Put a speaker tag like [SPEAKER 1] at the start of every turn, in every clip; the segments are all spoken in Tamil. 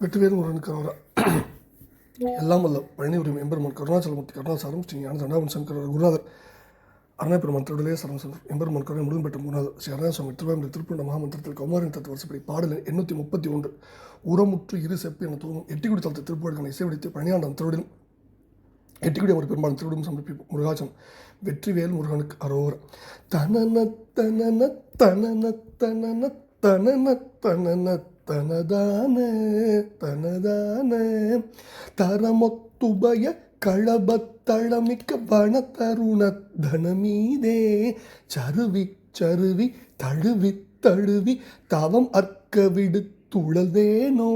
[SPEAKER 1] வெற்றிவேல் முருகனுக்கு அவரா எல்லாம் வல்ல பழனி உரிமை எம்பெருமான் கருணாச்சலமூர்த்தி கருணாசாரம் ஸ்ரீ ஞான தண்டாவன் சங்கர் குருநாதர் அருணாபெருமான் திருடலே சரம் சந்தர் எம்பெருமான் கருணை முழுவதும் பெற்ற குருநாதர் ஸ்ரீ அருணாசுவாமி திருவாரூர் திருப்பூண்ட மகாமந்திரத்தில் கௌமாரின் தத்துவ வருஷப்படி பாடல் எண்ணூற்றி முப்பத்தி ஒன்று உரமுற்று இரு செப்பு என தூங்கும் எட்டிக்குடி தளத்தை திருப்புகழ் இசைவடித்து பணியாண்டம் திருடலும் எட்டிக்குடி அவர் பெரும்பாலும் திருடும் சமர்ப்பி முருகாச்சம் வெற்றிவேல் முருகனுக்கு அரோர தனன தனன தனன தனன தனன தனன தனதான தனதான. தரமொத்துபய களபத்தளமிக்க வன தனமீதே. சருவி சருவி தழுவி தழுவி தவம் அற்க விடுத்துழவேனோ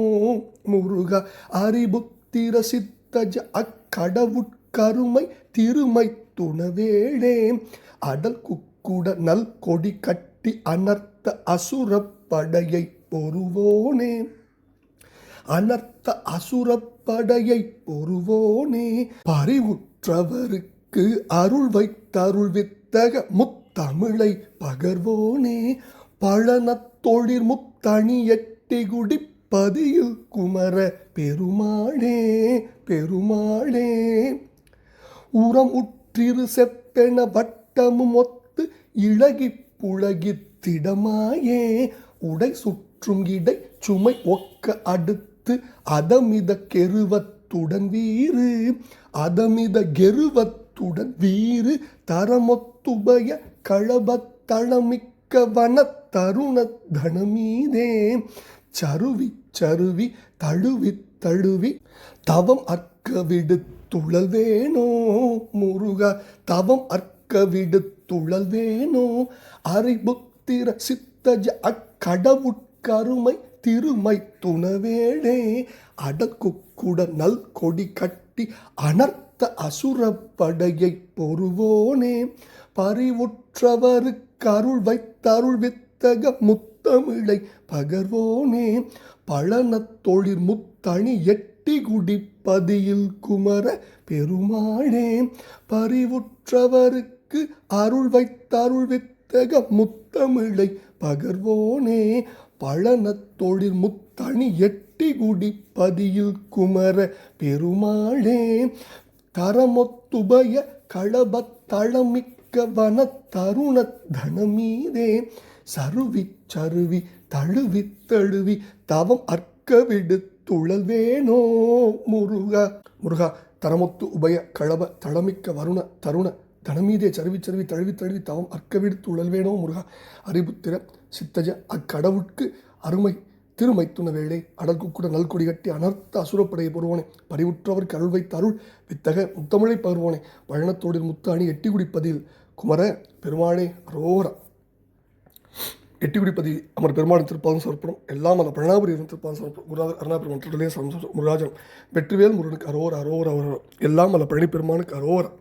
[SPEAKER 1] முருக அறிபுத்திர சித்தஜ அக்கடவுட்கருமை திருமை துணவேடே. அடல் குக்குட நல் கொடி கட்டி அனர்த்த அசுரப்படையை பொறுவோனே. அனர்த்த அசுரப்படையை பொறுவோனே. பறிவுற்றவருக்கு அருள் வைத்தருள் வித்தக முத்தமிழை பகர்வோனே. பழனத்தொழிர் முத்தணி எட்டி குமர பெருமாளே பெருமாளே. உரம் உற்றிரு செப்பென வட்டமும் ஒத்து இழகி புழகி திடமாயே. உடை சுட்டு சுற்றுங்கிடை சுமை ஒக்க அடுத்து அதமித கெருவத்துடன் வீறு அதமித கெருவத்துடன் வீறு தரமொத்துபய களபத்தளமிக்க வன தருண தனமீதே. சருவி சருவி தழுவி தழுவி தவம் அற்க விடுத்துழல் வேணோ முருகா தவம் அற்க விடுத்துழல் வேணோ அறிபுத்திர சித்தஜ அக்கடவுட் கருமை திருமை துணவேடே அடக்குக்குட நல் கொடி கட்டி அனர்த்த அசுரப்படையை பொறுவோனே. பறிவுற்றவருக்கு அருள் வைத்தருள் வித்தக முத்தமிழை பகர்வோனே. பழனத் தொழிற் முத்தணி எட்டி குடிப்பதியில் குமர பெருமாளே. பறிவுற்றவருக்கு அருள் வைத்தருள் வித்தக முத்தமிழை பகர்வோனே. பழனத்தொழிற் முத்தணி எட்டி குடி பதியில் குமர பெருமாளே தரமொத்துபய களபத்தளமிக்க வன தருண தனமீதே சருவி சருவி தழுவி தழுவி தவம் அற்க விடுத்துழல் வேணோ முருகா. முருகா தரமொத்து உபய களப தளமிக்க வருண தருண தனமீதே சருவி சருவி தழுவி தழுவி தவம் அற்க விடுத்துழல் முருகா? அறிபுத்திர சித்தஜ அக்கடவுட்கு அருமை திருமைத்துண வேளை. அடல்குக்குட நல்கொடி கட்டி அனர்த்த அசுரப்படையை பெறுவோனே பறிவுற்றவருக்கு அருள் வைத்த அருள் வித்தக முத்தமிழை பகர்வோனே. பழனத்தோடில் முத்து அணி எட்டி குடிப்பதில் குமர பெருமாளே அரோரா. எட்டி குடிப்பதி அமர் பெருமாள் திருப்பாதம் சமர்ப்பணம். எல்லாம் அந்த பிரணாபுரி திருப்பாதம் சமர்ப்பணம். குருநாதர் அருணாபுரம் திருடலே வெற்றிவேல் முருகனுக்கு அரோர் அரோர் அரோர். எல்லாம் அந்த பழனி பெருமானுக்கு அரோரா.